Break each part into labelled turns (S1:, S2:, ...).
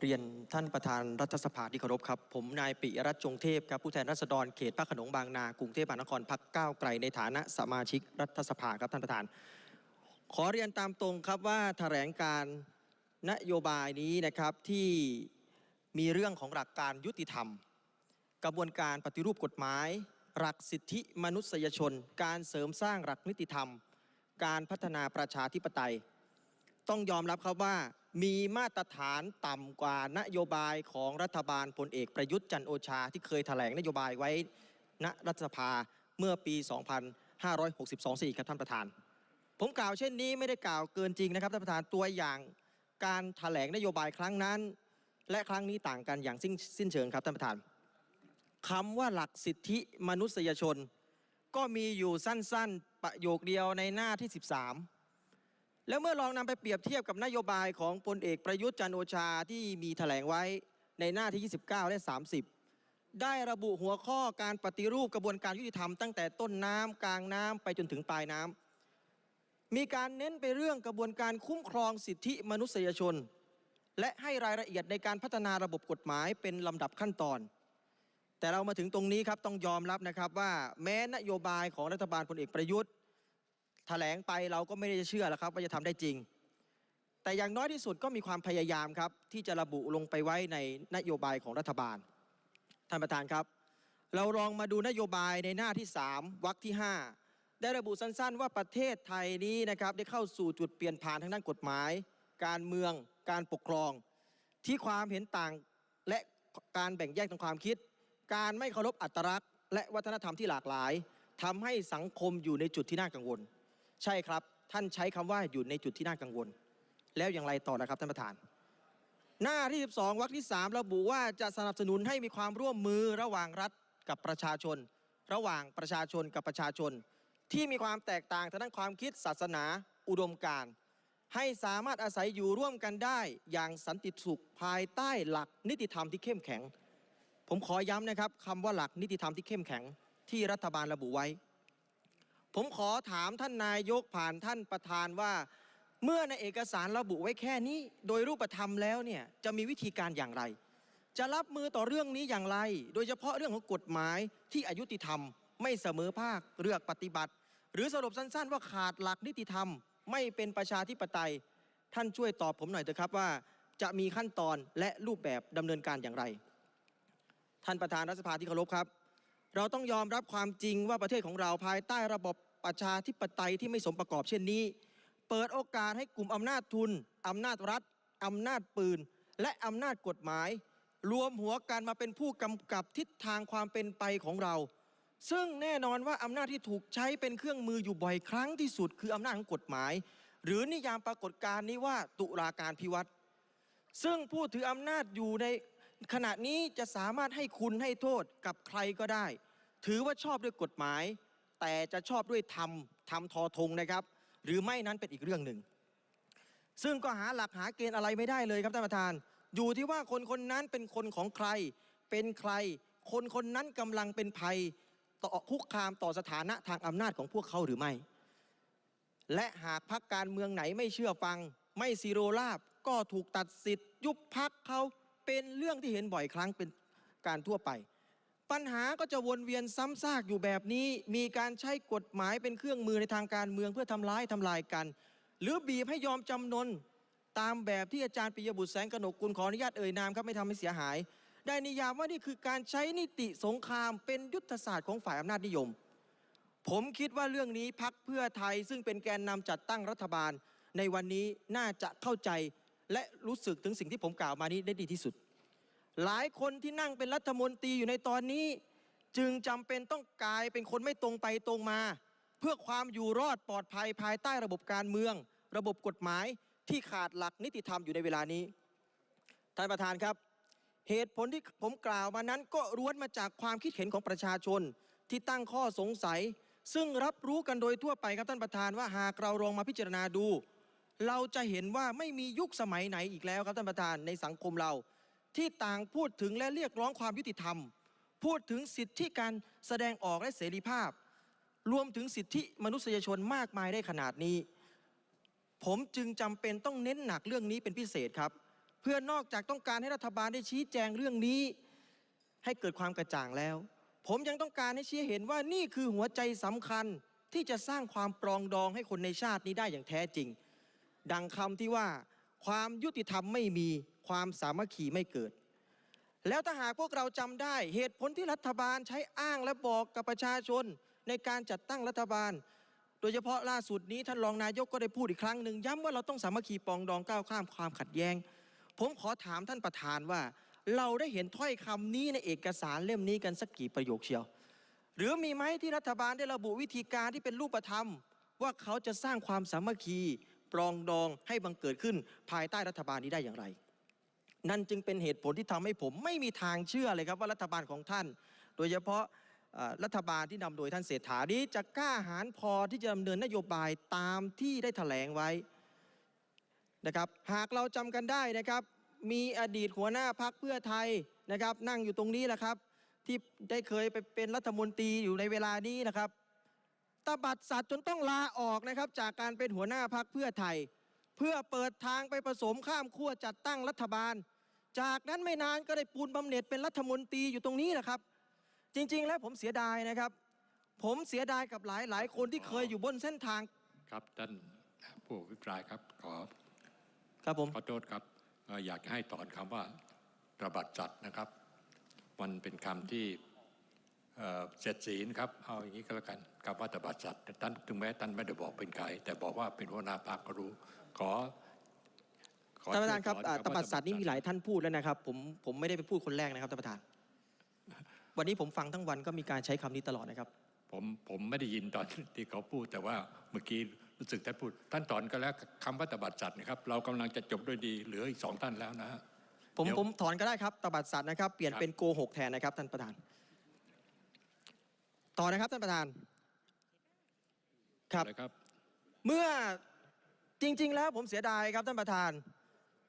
S1: เรียนท่านประธานรัฐสภาที่เคารพครับ ผมนายปิยรัตน์จงเทพครับผู้แทนราษฎรเขตพระขนงบางนากรุงเทพมหานครพักก้าวไกลในฐานะสมาชิกรัฐสภาครับท่านประธาน ขอเรียนตามตรงครับว่าแถลงการนโยบายนี้นะครับที่มีเรื่องของหลักการยุติธรรม กระบวนการปฏิรูปกฎหมาย หลักสิทธิมนุษยชน การเสริมสร้างหลักนิติธรรม การพัฒนาประชาธิปไตย ต้องยอมรับครับว่า มีมาตรฐานต่ำกว่านโยบายของรัฐบาลพลเอกประยุทธ์จันโอชา ที่เคยแถลงนโยบายไว้ณรัฐสภาเมื่อปี 2562สี่ครับท่านประธาน ผมกล่าวเช่นนี้ไม่ได้กล่าวเกินจริงนะครับท่านประธานตัวอย่างการแถลงนโยบายครั้งนั้น และครั้งนี้ต่างกันอย่างสิ้นสิ้นเชิงครับท่านประธานคำว่าหลักสิทธิมนุษยชน ก็มีอยู่สั้นๆ ประโยคเดียวในหน้าที่ 13 แล้วเมื่อลองนำไปเปรียบเทียบกับนโยบายของพลเอกประยุทธ์จันโอชาที่มีแถลงไว้ในหน้าที่ 29 และ 30 ได้ระบุหัวข้อการปฏิรูปกระบวนการยุติธรรมตั้งแต่ต้นน้ำกลางน้ำไปจนถึงปลายน้ำมีการเน้นไปเรื่องกระบวนการคุ้มครองสิทธิมนุษยชน และให้รายละเอียดในการพัฒนาระบบกฎหมายเป็นลำดับขั้นตอน แต่เรามาถึงตรงนี้ครับต้องยอมรับนะครับว่าแม้นโยบายของรัฐบาลพลเอกประยุทธ์ แถลงไปเราก็ไม่ได้เชื่อแล้วครับว่าจะทำได้จริง แต่อย่างน้อยที่สุดก็มีความพยายามครับ ที่จะระบุลงไปไว้ในนโยบายของรัฐบาล ท่านประธานครับ เราลองมาดูนโยบายในหน้าที่ 3วรรคที่ 5 ได้ระบุสั้นๆ ว่าประเทศไทยนี้นะครับได้เข้าสู่จุดเปลี่ยนผ่านทางด้านกฎหมาย การเมือง การปกครอง ที่ความเห็นต่างและการแบ่งแยกทางความคิด การไม่เคารพอัตลักษณ์ และวัฒนธรรมที่หลากหลายทำให้สังคมอยู่ในจุดที่น่ากังวล ใช่ครับ ท่านใช้คำว่าอยู่ในจุดที่น่ากังวล แล้วอย่างไรต่อนะครับท่านประธาน หน้าที่ 12วรรคที่ 3 ระบุว่าจะสนับสนุนให้มีความร่วมมือระหว่างรัฐกับประชาชน ระหว่างประชาชนกับประชาชน ที่มีความแตกต่างทางด้านความคิดศาสนา อุดมการณ์ให้สามารถอาศัยอยู่ร่วมกันได้อย่างสันติสุขภายใต้หลักนิติธรรมที่เข้มแข็ง ผมขอย้ำนะครับคำว่าหลักนิติธรรมที่เข้มแข็งที่รัฐบาลระบุไว้ ผมขอถามท่านนายกผ่านท่านประธานว่า เมื่อในเอกสารระบุไว้แค่นี้ โดยรูปธรรมแล้วเนี่ยจะมีวิธีการอย่างไร จะรับมือต่อเรื่องนี้อย่างไร โดยเฉพาะเรื่องของกฎหมายที่อายุติธรรม ไม่เสมอภาคเลือกปฏิบัติ หรือสรุปสั้น ๆ ว่าขาดหลักนิติธรรม ไม่เป็นประชาธิปไตย ท่านช่วยตอบผมหน่อยเถอะครับว่า จะมีขั้นตอนและรูปแบบดำเนินการอย่างไร ท่านประธานรัฐสภาที่เคารพครับเราต้องยอมรับความจริงว่าประเทศของเราภายใต้ระบบ ประชาธิปไตยที่ไม่สมประกอบเช่นนี้ เปิดโอกาสให้กลุ่มอำนาจทุนอำนาจรัฐอำนาจปืน และอำนาจกฎหมาย รวมหัวกันมาเป็นผู้กำกับทิศทางความเป็นไปของเรา ซึ่งแน่นอนว่าอำนาจที่ถูกใช้เป็นเครื่องมืออยู่บ่อยครั้งที่สุด คืออำนาจของกฎหมาย หรือนิยามปรากฏการณ์นี้ว่าตุลาการพิวัตรซึ่งผู้ถืออำนาจอยู่ในขณะนี้จะสามารถให้คุณให้โทษกับใครก็ได้ ถือว่าชอบด้วยกฎหมาย แต่จะชอบด้วยธรรมธรรมทอทงนะครับ หรือไม่นั้นเป็นอีกเรื่องหนึ่ง ซึ่งก็หาหลักหาเกณฑ์อะไรไม่ได้เลยครับท่านประธาน อยู่ที่ว่าคนคนนั้นเป็นคนของใคร เป็นใคร คนคนนั้นกำลังเป็นภัยต่อคุกคามต่อสถานะทางอำนาจของพวกเขาหรือไม่ และหากพักการเมืองไหนไม่เชื่อฟัง ไม่ซีโรราบก็ถูกตัดสิทธิ์ ยุบพักเขาเป็นเรื่องที่เห็นบ่อยครั้งเป็นการทั่วไป ปัญหาก็จะวนเวียนซ้ำซากอยู่แบบนี้ มีการใช้กฎหมายเป็นเครื่องมือในทางการเมืองเพื่อทำร้ายทำลายกัน หรือบีบให้ยอมจำนนตามแบบที่อาจารย์ปิยบุตรแสงกนกกุลขออนุญาตเอ่ยนามครับไม่ทำให้เสียหาย ได้นิยามว่านี่คือการใช้นิติสงครามเป็นยุทธศาสตร์ของฝ่ายอำนาจนิยม ผมคิดว่าเรื่องนี้พักเพื่อไทยซึ่งเป็นแกนนำจัดตั้งรัฐบาล ในวันนี้น่าจะเข้าใจและรู้สึกถึงสิ่งที่ผมกล่าวมานี้ได้ดีที่สุด หลายคนที่นั่งเป็นรัฐมนตรีอยู่ในตอนนี้ จึงจำเป็นต้องกลายเป็นคนไม่ตรงไปตรงมา เพื่อความอยู่รอดปลอดภัยภายใต้ระบบการเมือง ระบบกฎหมายที่ขาดหลักนิติธรรมอยู่ในเวลานี้ท่านประธานครับ เหตุผลที่ผมกล่าวมานั้นก็ล้วนมาจากความคิดเห็นของประชาชนที่ตั้งข้อสงสัย ซึ่งรับรู้กันโดยทั่วไปครับท่านประธานว่าหากเราลองมาพิจารณาดู เราจะเห็นว่าไม่มียุคสมัยไหนอีกแล้วครับท่านประธานในสังคมเรา ที่ต่างพูดถึงและเรียกร้องความยุติธรรม พูดถึงสิทธิการแสดงออกและเสรีภาพ รวมถึงสิทธิมนุษยชนมากมายได้ขนาดนี้ ผมจึงจำเป็นต้องเน้นหนักเรื่องนี้เป็นพิเศษครับ เพื่อนอกจากต้องการให้รัฐบาลได้ชี้แจงเรื่องนี้ ให้เกิดความกระจ่างแล้ว ผมยังต้องการให้ชี้เห็นว่านี่คือหัวใจสำคัญที่จะสร้างความปรองดองให้คนในชาตินี้ได้อย่างแท้จริง ดังคำที่ว่าความยุติธรรมไม่มี ความสามัคคีไม่เกิด แล้วถ้าหากพวกเราจำได้เหตุผลที่รัฐบาลใช้อ้างและบอกกับประชาชนในการจัดตั้งรัฐบาล โดยเฉพาะล่าสุดนี้ท่านรองนายกก็ได้พูดอีกครั้งหนึ่งย้ำว่าเราต้องสามัคคีปองดองก้าวข้ามความขัดแย้ง ผมขอถามท่านประธานว่า เราได้เห็นถ้อยคำนี้ในเอกสารเล่มนี้กันสักกี่ประโยคเชียว หรือมีไหมที่รัฐบาลได้ระบุวิธีการที่เป็นรูปธรรม ว่าเขาจะสร้างความสามัคคีปรองดองให้บังเกิดขึ้นภายใต้รัฐบาลนี้ได้อย่างไร นั่นจึงเป็นเหตุผลที่ทำให้ผมไม่มีทางเชื่อเลยครับว่ารัฐบาลของท่าน โดยเฉพาะรัฐบาลที่นำโดยท่านเศรษฐานี้จะกล้าหาญพอที่จะดำเนินนโยบายตามที่ได้แถลงไว้นะครับหากเราจำกันได้นะครับ มีอดีตหัวหน้าพักเพื่อไทยนะครับ นั่งอยู่ตรงนี้แหละครับ ที่ได้เคยไปเป็นรัฐมนตรีอยู่ในเวลานี้นะครับตบัดสัตว์จนต้องลาออกนะครับ จากการเป็นหัวหน้าพักเพื่อไทย เพื่อเปิดทางไปผสมข้ามขั้วจัดตั้งรัฐบาล จากนั้นไม่นานก็ได้ปูนบำเหน็จเป็นรัฐมนตรีอยู่ตรงนี้แหละครับ จริง ๆ แล้วผมเสียดายนะครับ ผมเสียดายกับหลายหลายๆคนที่เคยอยู่บนเส้นทาง
S2: ครับท่านผู้อภิปรายครับขอ
S1: ครับผม
S2: ขอโทษครับเอ่ออยากจะให้ถอนคำว่าระบาดจัดนะครับ มันเป็นคำที่เอ่อเสร็จสีนะครับเอาอย่างนี้ก็แล้วกันคำว่าตบัดจัดท่านถึงแม้ท่านไม่ได้บอกเป็นใครแต่บอกว่าเป็นหัวหน้าพรรคก็รู้ ขอขอ
S1: ท่านประธานครับ
S2: ช่วยถ
S1: อ่า
S2: อน
S1: ตบัดสัตว์นี่มีหลาย
S2: คำว่
S1: ท่านพูดแล้วนะครับ ผมผมไม่ได้ไปพูดคนแรกนะครับท่านประธาน วันนี้ผมฟังทั้งวันก็มีการใช้คำนี้ตลอดนะครับ
S2: ผมผมไม่ได้ยินตอนที่เขาพูดแต่ว่าเมื่อกี้รู้สึกท่านพูด ท่านถอนก็แล้วคำว่าตบัดจัดนะครับ เรากำลังจะจบด้วยดีเหลืออีกสองท่านแล้วนะฮะ
S1: ผม
S2: เดี๋ยว
S1: ผมถอนก็ได้ครับตบัดสัตว์นะครับ เปลี่ยน
S2: ครับ
S1: เป็นโกหกแทนนะครับท่านประธาน ต่อนะครับท่านประธาน ครับ
S2: เลยครับ
S1: เมื่อจริง ๆ แล้วผมเสียดายครับท่านประธาน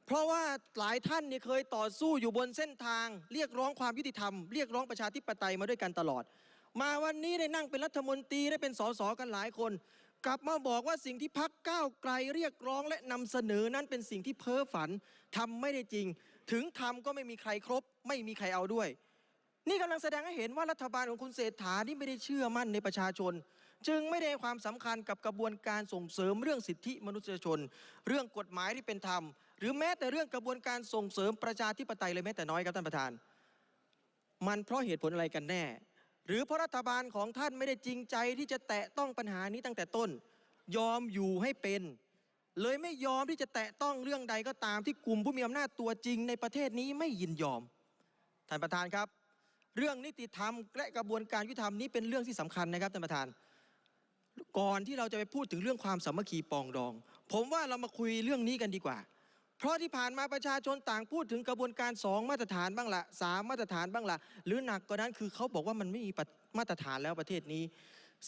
S1: เพราะว่าหลายท่านเนี่ยเคยต่อสู้อยู่บนเส้นทาง เรียกร้องความยุติธรรม เรียกร้องประชาธิปไตยมาด้วยกันตลอด มาวันนี้ได้นั่งเป็นรัฐมนตรีได้เป็นสสกันหลายคน กลับมาบอกว่าสิ่งที่พักก้าวไกลเรียกร้องและนำเสนอนั้นเป็นสิ่งที่เพ้อฝันทำไม่ได้จริง ถึงทำก็ไม่มีใครครบ ไม่มีใครเอาด้วย นี่กำลังแสดงให้เห็นว่ารัฐบาลของคุณเศรษฐานี่ไม่ได้เชื่อมั่นในประชาชนจึงไม่ได้ความสำคัญกับกระบวนการส่งเสริมเรื่องสิทธิมนุษยชน เรื่องกฎหมายที่เป็นธรรม หรือแม้แต่เรื่องกระบวนการส่งเสริมประชาธิปไตยเลยแม้แต่น้อยครับท่านประธาน มันเพราะเหตุผลอะไรกันแน่ หรือเพราะรัฐบาลของท่านไม่ได้จริงใจที่จะแตะต้องปัญหานี้ตั้งแต่ต้น ยอมอยู่ให้เป็น เลยไม่ยอมที่จะแตะต้องเรื่องใดก็ตามที่กลุ่มผู้มีอำนาจตัวจริงในประเทศนี้ไม่ยินยอมท่านประธานครับ เรื่องนิติธรรมและกระบวนการยุติธรรมนี้เป็นเรื่องที่สำคัญนะครับท่านประธาน ก่อนที่เราจะไปพูดถึงเรื่องความสามัคคีปองดอง ผมว่าเรามาคุยเรื่องนี้กันดีกว่า เพราะที่ผ่านมาประชาชนต่างพูดถึงกระบวนการสองมาตรฐานบ้างละสามมาตรฐานบ้างละหรือหนักกว่านั้นคือเขาบอกว่ามันไม่มีมาตรฐานแล้วประเทศนี้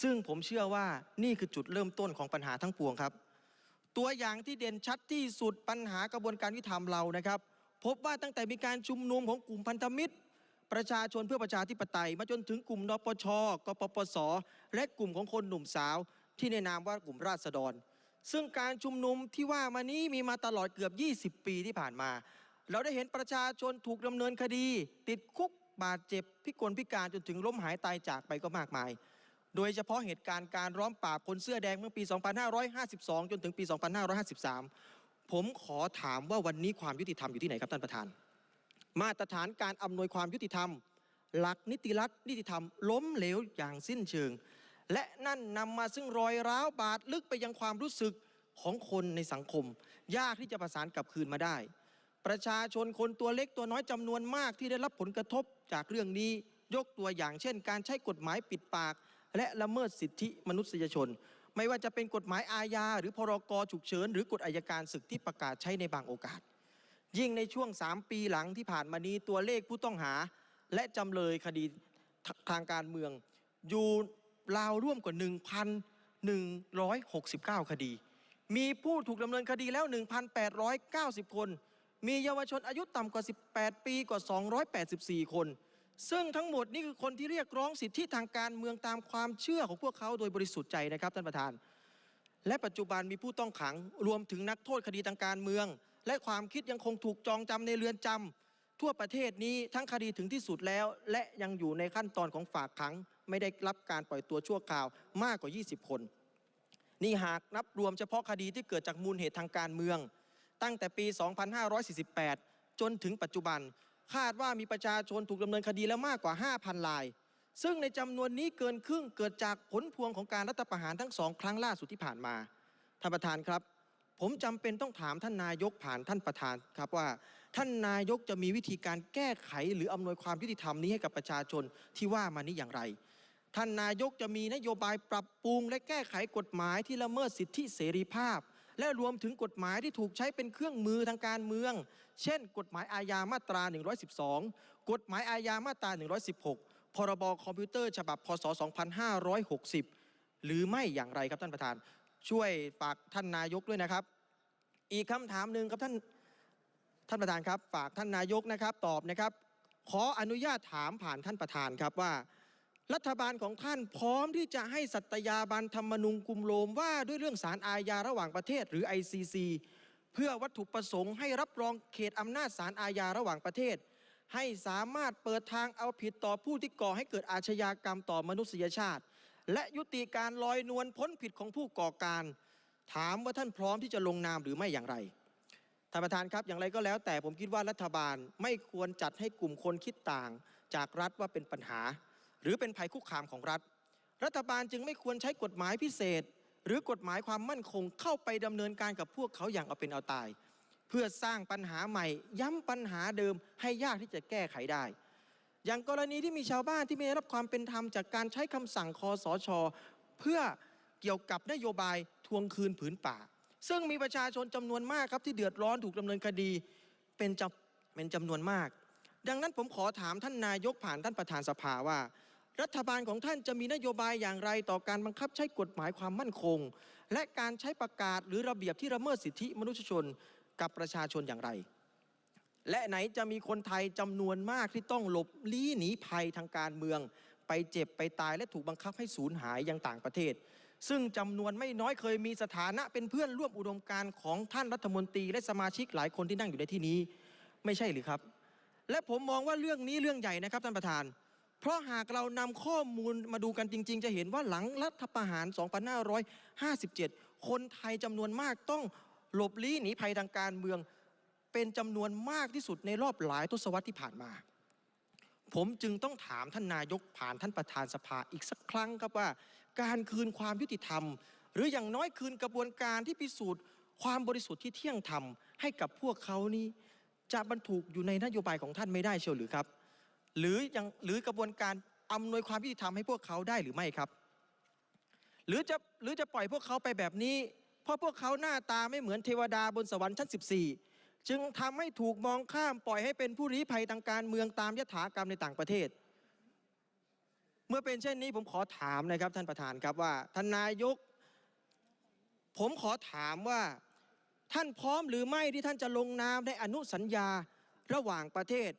S1: ซึ่งผมเชื่อว่านี่คือจุดเริ่มต้นของปัญหาทั้งปวงครับ ตัวอย่างที่เด่นชัดที่สุดปัญหากระบวนการยุติธรรมเรานะครับ พบว่าตั้งแต่มีการชุมนุมของกลุ่มพันธมิตร ประชาชนเพื่อประชาธิปไตย มาจนถึงกลุ่มนปชกปปส และกลุ่มของคนหนุ่มสาว ที่ในนามว่ากลุ่มราษฎร ซึ่งการชุมนุมที่ว่ามานี้มีมาตลอดเกือบ 20 ปีที่ผ่านมา เราได้เห็นประชาชนถูกดำเนินคดี ติดคุกบาดเจ็บ พิกลพิการจนถึงล้มหายตายจากไปก็มากมาย โดยเฉพาะเหตุการณ์การร้อมปราบคนเสื้อแดงเมื่อปี 2552 จนถึงปี 2553 ผมขอถามว่าวันนี้ความยุติธรรมอยู่ที่ไหนครับท่านประธาน มาตรฐานการอำนวยความยุติธรรม หลักนิติรัฐนิติธรรมล้มเหลวอย่างสิ้นเชิง และนั่นนำมาซึ่งรอยร้าวบาดลึกไปยังความรู้สึกของคนในสังคม ยากที่จะประสานกลับคืนมาได้ ประชาชนคนตัวเล็กตัวน้อยจำนวนมากที่ได้รับผลกระทบจากเรื่องนี้ยกตัวอย่างเช่น การใช้กฎหมายปิดปาก และละเมิดสิทธิมนุษยชน ไม่ว่าจะเป็นกฎหมายอาญาหรือพรกฉุกเฉินหรือกฎอัยการศึกที่ประกาศใช้ในบางโอกาส ยิ่งในช่วง 3 ปีหลังที่ผ่านมานี้ตัวเลขผู้ต้องหา และจำเลยคดีทางการเมืองอยู่ ราวร่วมกว่า 1,169 คดี มีผู้ถูกดำเนินคดีแล้ว 1,890 คน มีเยาวชนอายุต่ำกว่า 18 ปีกว่า 284 คน ซึ่งทั้งหมดนี่คือคนที่เรียกร้องสิทธิทางการเมืองตามความเชื่อของพวกเขาโดยบริสุทธิ์ใจนะครับท่านประธาน และปัจจุบันมีผู้ต้องขังรวมถึงนักโทษคดีทางการเมือง และความคิดยังคงถูกจองจำในเรือนจำทั่วประเทศนี้ทั้งคดีถึงที่สุดแล้ว และยังอยู่ในขั้นตอนของฝากขัง ไม่ได้รับการปล่อยตัวชั่วคราวมากกว่า 20 คน นี่หากนับรวมเฉพาะคดีที่เกิดจากมูลเหตุทางการเมือง ตั้งแต่ปี 2548 จนถึงปัจจุบัน คาดว่ามีประชาชนถูกดำเนินคดีแล้วมากกว่า 5,000ราย ซึ่งในจำนวนนี้เกินครึ่งเกิดจากผลพวงของการรัฐประหารทั้งสองครั้งล่าสุดที่ผ่านมาท่านประธานครับผมจำเป็นต้องถามท่านนายกผ่านท่านประธานครับว่า ท่านนายกจะมีวิธีการแก้ไขหรืออำนวยความยุติธรรมนี้ให้กับประชาชนที่ว่ามานี้อย่างไร ท่านนายกจะมีนโยบายปรับปรุงและแก้ไขกฎหมายที่ละเมิดสิทธิเสรีภาพ และรวมถึงกฎหมายที่ถูกใช้เป็นเครื่องมือทางการเมือง เช่น กฎหมายอาญามาตรา 112 กฎหมายอาญามาตรา 116 พรบคอมพิวเตอร์ฉบับพศ 2560 หรือไม่อย่างไรครับท่านประธาน ช่วยฝากท่านนายกด้วยนะครับ อีกคำถามหนึ่งครับท่านท่านประธานครับ ฝากท่านนายกนะครับตอบนะครับ ขออนุญาตถามผ่านท่านประธานครับว่า รัฐบาลของท่านพร้อมที่จะให้สัตยาบันธรรมนูญกุมโรมว่าด้วยเรื่องสารอาญาระหว่างประเทศหรือ ICC เพื่อวัตถุประสงค์ให้รับรองเขตอำนาจสารอาญาระหว่างประเทศ ให้สามารถเปิดทางเอาผิดต่อผู้ที่ก่อให้เกิดอาชญากรรมต่อมนุษยชาติ และยุติการลอยนวลพ้นผิดของผู้ก่อการ ถามว่าท่านพร้อมที่จะลงนามหรือไม่อย่างไรท่านประธานครับอย่างไรก็แล้ว แต่ผมคิดว่ารัฐบาลไม่ควรจัดให้กลุ่มคนคิดต่าง จากรัฐว่าเป็นปัญหา หรือเป็นภัยคุกคามของรัฐ รัฐบาลจึงไม่ควรใช้กฎหมายพิเศษ หรือกฎหมายความมั่นคงเข้าไปดำเนินการกับพวกเขาอย่างเอาเป็นเอาตาย เพื่อสร้างปัญหาใหม่ ย้ำปัญหาเดิมให้ยากที่จะแก้ไขได้ อย่างกรณีที่มีชาวบ้านที่ไม่ได้รับความเป็นธรรมจากการใช้คำสั่งคอสช เพื่อเกี่ยวกับนโยบายทวงคืนผืนป่า ซึ่งมีประชาชนจำนวนมากครับที่เดือดร้อนถูกดำเนินคดีเป็นจำเป็นจำนวนมาก ดังนั้นผมขอถามท่านนายกผ่านท่านประธานสภาว่า รัฐบาลของท่านจะมีนโยบายอย่างไรต่อการบังคับใช้กฎหมายความมั่นคง และการใช้ประกาศหรือระเบียบที่ละเมิดสิทธิมนุษยชนกับประชาชนอย่างไร และไหนจะมีคนไทยจำนวนมากที่ต้องหลบลี้หนีภัยทางการเมือง ไปเจ็บไปตายและถูกบังคับให้สูญหายยังต่างประเทศ ซึ่งจำนวนไม่น้อยเคยมีสถานะเป็นเพื่อนร่วมอุดมการณ์ของท่านรัฐมนตรีและสมาชิกหลายคนที่นั่งอยู่ในที่นี้ ไม่ใช่หรือครับ และผมมองว่าเรื่องนี้เรื่องใหญ่นะครับท่านประธาน เพราะหากเรานำข้อมูลมาดูกันจริง ๆ จะเห็นว่าหลังรัฐประหาร 2557 คนไทยจำนวนมากต้องหลบลี้หนีภัยทางการเมือง เป็นจำนวนมากที่สุดในรอบหลายทศวรรษที่ผ่านมา ผมจึงต้องถามท่านนายกผ่านท่านประธานสภาอีกสักครั้งครับว่า การคืนความยุติธรรม หรืออย่างน้อยคืนกระบวนการที่พิสูจน์ ความบริสุทธิ์ที่เที่ยงธรรมให้กับพวกเขานี้จะบรรทุกอยู่ในนโยบายของท่านไม่ได้เชียวหรือครับ หรือยังหรือกระบวนการอำนวยความยุติธรรมให้พวกเขาได้หรือไม่ครับ หรือจะหรือจะปล่อยพวกเขาไปแบบนี้ เพราะพวกเขาหน้าตาไม่เหมือนเทวดาบนสวรรค์ชั้น 14 จึงทำให้ถูกมองข้ามปล่อยให้เป็นผู้ลี้ภัยทางการเมืองตามยถากรรมในต่างประเทศ เมื่อเป็นเช่นนี้ผมขอถามนะครับท่านประธานครับว่าท่านนายก ผมขอถามว่าท่านพร้อมหรือไม่ที่ท่านจะลงนามในอนุสัญญาระหว่างประเทศ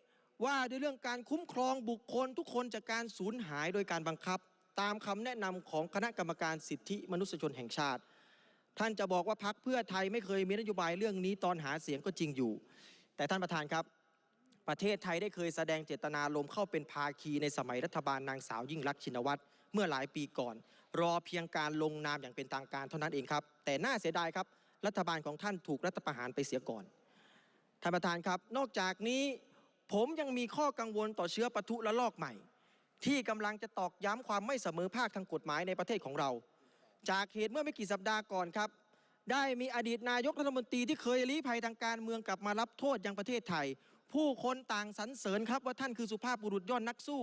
S1: ว่าด้วยเรื่องการคุ้มครองบุคคลทุกคนจากการสูญหายโดยการบังคับ ตามคำแนะนำของคณะกรรมการสิทธิมนุษยชนแห่งชาติ ท่านจะบอกว่าพักเพื่อไทยไม่เคยมีนโยบายเรื่องนี้ตอนหาเสียงก็จริงอยู่ แต่ท่านประธานครับ ประเทศไทยได้เคยแสดงเจตนารมเข้าเป็นภาคีในสมัยรัฐบาลนางสาวยิ่งรักชินวัตรเมื่อหลายปีก่อน รอเพียงการลงนามอย่างเป็นทางการเท่านั้นเองครับ แต่น่าเสียดายครับ รัฐบาลของท่านถูกรัฐประหารไปเสียก่อนท่านประธานครับ นอกจากนี้ ผมยังมีข้อกังวลต่อเชื้อปะทุและลอกใหม่ ที่กำลังจะตอกย้ำความไม่เสมอภาคทางกฎหมายในประเทศของเรา จากเหตุเมื่อไม่กี่สัปดาห์ก่อนครับ ได้มีอดีตนายกรัฐมนตรีที่เคยลี้ภัยทางการเมืองกลับมารับโทษยังประเทศไทย ผู้คนต่างสรรเสริญครับว่าท่านคือสุภาพบุรุษยอดนักสู้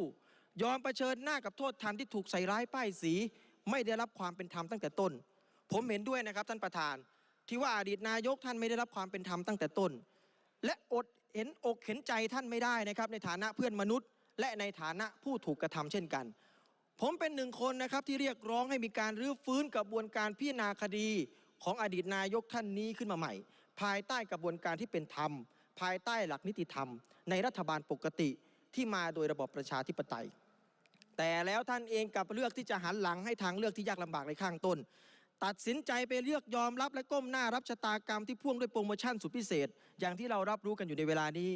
S1: ยอมเผชิญหน้ากับโทษทันที่ถูกใส่ร้ายป้ายสี ไม่ได้รับความเป็นธรรมตั้งแต่ต้น ผมเห็นด้วยนะครับท่านประธาน ที่ว่าอดีตนายกท่านไม่ได้รับความเป็นธรรมตั้งแต่ต้นและอด เห็นอกเห็นใจท่านไม่ได้นะครับ ในฐานะเพื่อนมนุษย์ และในฐานะผู้ถูกกระทำเช่นกัน ผมเป็นหนึ่งคนนะครับที่เรียกร้องให้มีการรื้อฟื้นกระบวนการพิจารณาคดีของอดีตนายกท่านนี้ขึ้นมาใหม่ ภายใต้กระบวนการที่เป็นธรรม ภายใต้หลักนิติธรรม ในรัฐบาลปกติที่มาโดยระบอบประชาธิปไตย แต่แล้วท่านเองกลับเลือกที่จะหันหลังให้ทางเลือกที่ยากลำบากในข้างต้น ตัดสินใจไปเลือกยอมรับและก้มหน้ารับชะตากรรมที่พ่วงด้วยโปรโมชั่นสุดพิเศษ อย่างที่เรารับรู้กันอยู่ในเวลานี้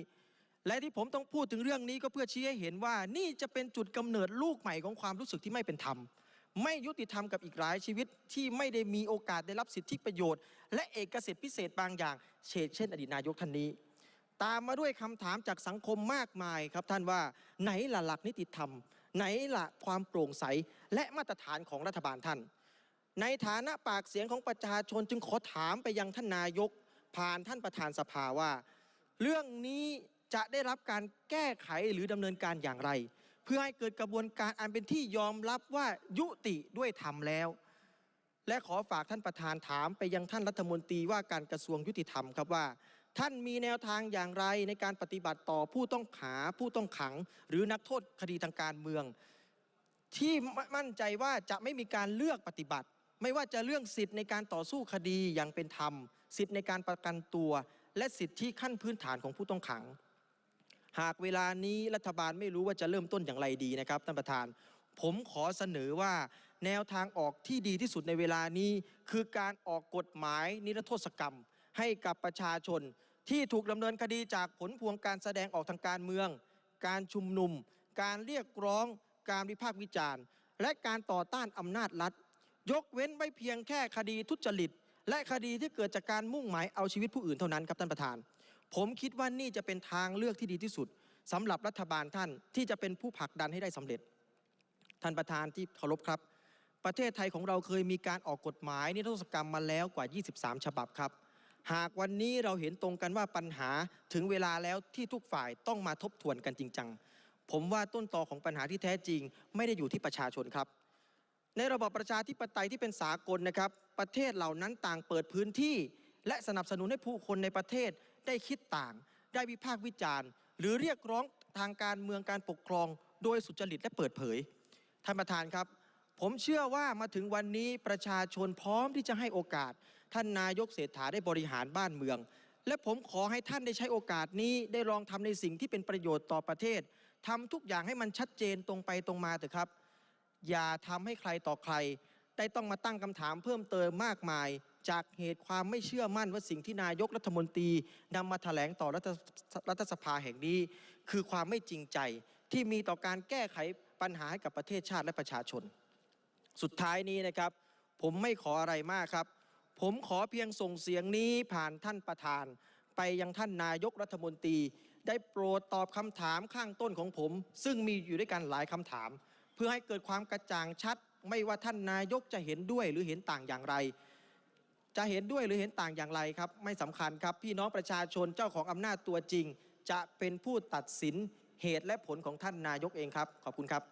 S1: และที่ผมต้องพูดถึงเรื่องนี้ก็เพื่อชี้ให้เห็นว่านี่จะเป็นจุดกำเนิดลูกใหม่ของความรู้สึกที่ไม่เป็นธรรม ไม่ยุติธรรมกับอีกหลายชีวิตที่ไม่ได้มีโอกาสได้รับสิทธิประโยชน์ และเอกสิทธิพิเศษบางอย่างเช่นเช่น อดีตนายกท่านนี้ ตามมาด้วยคำถามจากสังคมมากมายครับท่านว่าไหนล่ะหลักนิติธรรม ไหนล่ะความโปร่งใสและมาตรฐานของรัฐบาลท่าน ในฐานะปากเสียงของประชาชนจึงขอถามไปยังท่านนายก ผ่านท่านประธานสภาว่า เรื่องนี้จะได้รับการแก้ไขหรือดำเนินการอย่างไร เพื่อให้เกิดกระบวนการอันเป็นที่ยอมรับว่ายุติด้วยธรรมแล้ว และขอฝากท่านประธานถามไปยังท่านรัฐมนตรีว่าการกระทรวงยุติธรรมครับว่า ท่านมีแนวทางอย่างไรในการปฏิบัติต่อผู้ต้องหาผู้ต้องขัง หรือนักโทษคดีทางการเมือง ที่มั่นใจว่าจะไม่มีการเลือกปฏิบัติ ไม่ว่าจะเรื่องสิทธิ์ในการต่อสู้คดีอย่างเป็นธรรม สิทธิ์ในการประกันตัว และสิทธิขั้นพื้นฐานของผู้ต้องขัง หากเวลานี้รัฐบาลไม่รู้ว่าจะเริ่มต้นอย่างไรดีนะครับท่านประธาน ผมขอเสนอว่าแนวทางออกที่ดีที่สุดในเวลานี้ คือการออกกฎหมายนิรโทษกรรม ให้กับประชาชน ที่ถูกดำเนินคดีจากผลพวงการแสดงออกทางการเมือง การชุมนุม การเรียกร้อง การวิพากษ์วิจารณ์ และการต่อต้านอำนาจรัฐ ยกเว้นไว้เพียงแค่คดีทุจริต และคดีที่เกิดจากการมุ่งหมายเอาชีวิตผู้อื่นเท่านั้นครับท่านประธาน ผมคิดว่านี่จะเป็นทางเลือกที่ดีที่สุดสำหรับรัฐบาลท่านที่จะเป็นผู้ผลักดันให้ได้สำเร็จ ท่านประธานที่เคารพครับ ประเทศไทยของเราเคยมีการออกกฎหมายนิรโทษกรรมมาแล้วกว่า 23 ฉบับครับ หากวันนี้เราเห็นตรงกันว่าปัญหาถึงเวลาแล้วที่ทุกฝ่ายต้องมาทบทวนกันจริงจังผมว่าต้นตอของปัญหาที่แท้จริง ไม่ได้อยู่ที่ประชาชนครับ ในระบอบประชาธิปไตยที่เป็นสากลนะครับ ประเทศเหล่านั้นต่างเปิดพื้นที่ และสนับสนุนให้ผู้คนในประเทศได้คิดต่าง ได้วิพากษ์วิจารณ์ หรือเรียกร้องทางการเมืองการปกครอง โดยสุจริตและเปิดเผยท่านประธานครับ ผมเชื่อว่ามาถึงวันนี้ประชาชนพร้อมที่จะให้โอกาส ท่านนายกเศรษฐาได้บริหารบ้านเมือง และผมขอให้ท่านได้ใช้โอกาสนี้ได้ลองทำในสิ่งที่เป็นประโยชน์ต่อประเทศทำทุกอย่างให้มันชัดเจนตรงไปตรงมาเถอะครับ อย่าทำให้ใครต่อใคร ได้ต้องมาตั้งคำถามเพิ่มเติมมากมาย จากเหตุความไม่เชื่อมั่นว่าสิ่งที่นายกรัฐมนตรีนำมาแถลงต่อรัฐรัฐสภาแห่งนี้ คือความไม่จริงใจที่มีต่อการแก้ไขปัญหาให้กับประเทศชาติและประชาชน สุดท้ายนี้นะครับ ผมไม่ขออะไรมากครับ ผมขอเพียงส่งเสียงนี้ผ่านท่านประธาน ไปยังท่านนายกรัฐมนตรี ได้โปรดตอบคำถามข้างต้นของผม ซึ่งมีอยู่ด้วยกันหลายคำถาม พื่อให้เกิดความกระจ่างชัด ไม่ว่าท่านนายกจะเห็นด้วยหรือเห็นต่างอย่างไร จะเห็นด้วยหรือเห็นต่างอย่างไรครับ ไม่สำคัญครับ พี่น้องประชาชนเจ้าของอำนาจตัวจริง จะเป็นผู้ตัดสินเหตุและผลของท่านนายกเองครับ ขอบคุณครับ